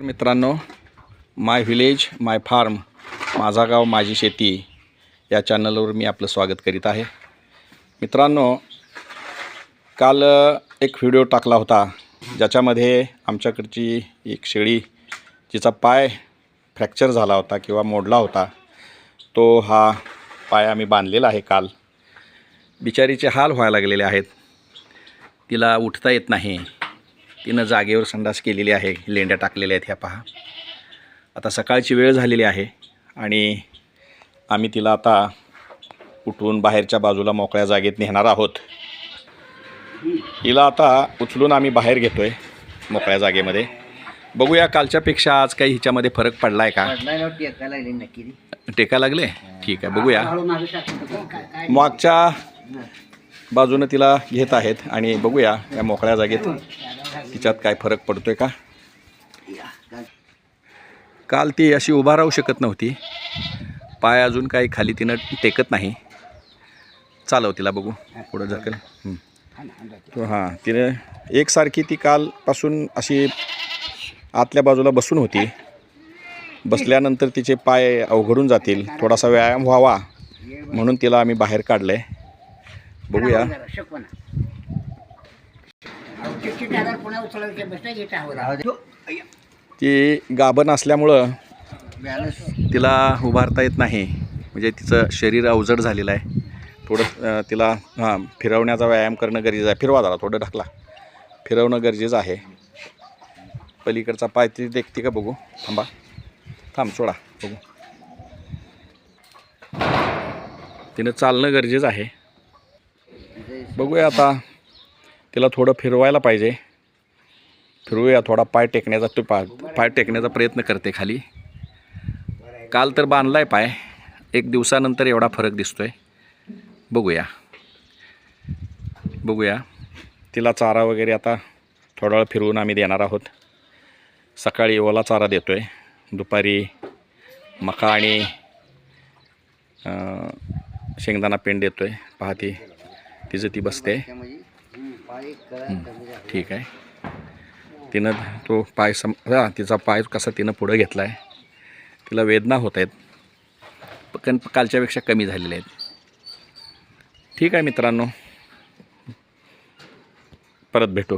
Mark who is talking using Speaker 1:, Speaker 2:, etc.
Speaker 1: मित्रांनो माय व्हिलेज माय फार्म माझा गाव माझी शेती या चॅनलवर मी आपलं स्वागत करीत आहे. मित्रांनो काल एक व्हिडिओ टाकला होता ज्याच्यामध्ये आमच्याकडची एक शेळी जिचा पाय फ्रॅक्चर झाला होता किंवा मोडला होता तो हा पाय आम्ही बांधलेला आहे काल. बिचारीचे हाल व्हायला लागलेले आहेत. तिला उठता येत नाही. तिनं जागेवर संडास केलेली आहे लेंड्या टाकलेल्या आहेत ह्या पहा आता सकाळची वेळ झालेली आहे आणि आम्ही तिला आता उठवून बाहेरच्या बाजूला मोकळ्या जागेत नेणार आहोत हिला आता उचलून आम्ही बाहेर घेतो आहे मोकळ्या जागेमध्ये बघूया कालच्यापेक्षा आज काही हिच्यामध्ये फरक पडला आहे का
Speaker 2: टेका लागली
Speaker 1: ठीक आहे बघूया मागच्या बाजूनं तिला घेत आहेत आणि बघूया या मोकळ्या जागेत तिच्यात काय फरक पडतोय का? काल ती अशी उभा राहू शकत नव्हती. पाय अजून काही खाली तिनं टेकत नाही. चालव तिला बघू. पुढं झाकल हां तिने एकसारखी ती कालपासून अशी आतल्या बाजूला बसून होती. बसल्यानंतर तिचे पाय अवघडून जातील. थोडासा व्यायाम व्हावा म्हणून तिला आम्ही बाहेर काढलं आहे बघूया?
Speaker 2: तो,
Speaker 1: गाभण असल्यामुळं. तिला उभारता येत नाही. म्हणजे तिचं शरीर अवजड झालेलं आहे. थोडं तिला हां फिरवण्याचा व्यायाम करणं गरजेचं आहे. फिरवा जरा थोडं ढकला. फिरवणं गरजेचं आहे. पलीकडचा पाय ती देखते का बघू? थांबा. थांब सोडा बघू. तिनं चालणं गरजेचं आहे. बघूया आता. तिला थोडं फिरवायला पाहिजे. फिरवूया थोडा पाय टेकण्याचा तू पा पाय टेकण्याचा प्रयत्न करते खाली. काल तर बांधला आहे पाय. एक दिवसानंतर एवढा फरक दिसतो आहे बघूया. बघूया. तिला चारा वगैरे आता थोडा वेळ फिरवून आम्ही देणार आहोत. सकाळी ओला चारा देतो आहे दुपारी मका आणि शेंगदाणा पेंड देतो आहे पाहती. तिचं ती बसते. ठीक आहे. तिनं तो पाय सम हां तिचा पाय कसा तिनं पुढं घेतला आहे तिला वेदना होत आहेत पण कालच्यापेक्षा कमी झालेल्या आहेत. ठीक आहे मित्रांनो. परत भेटू.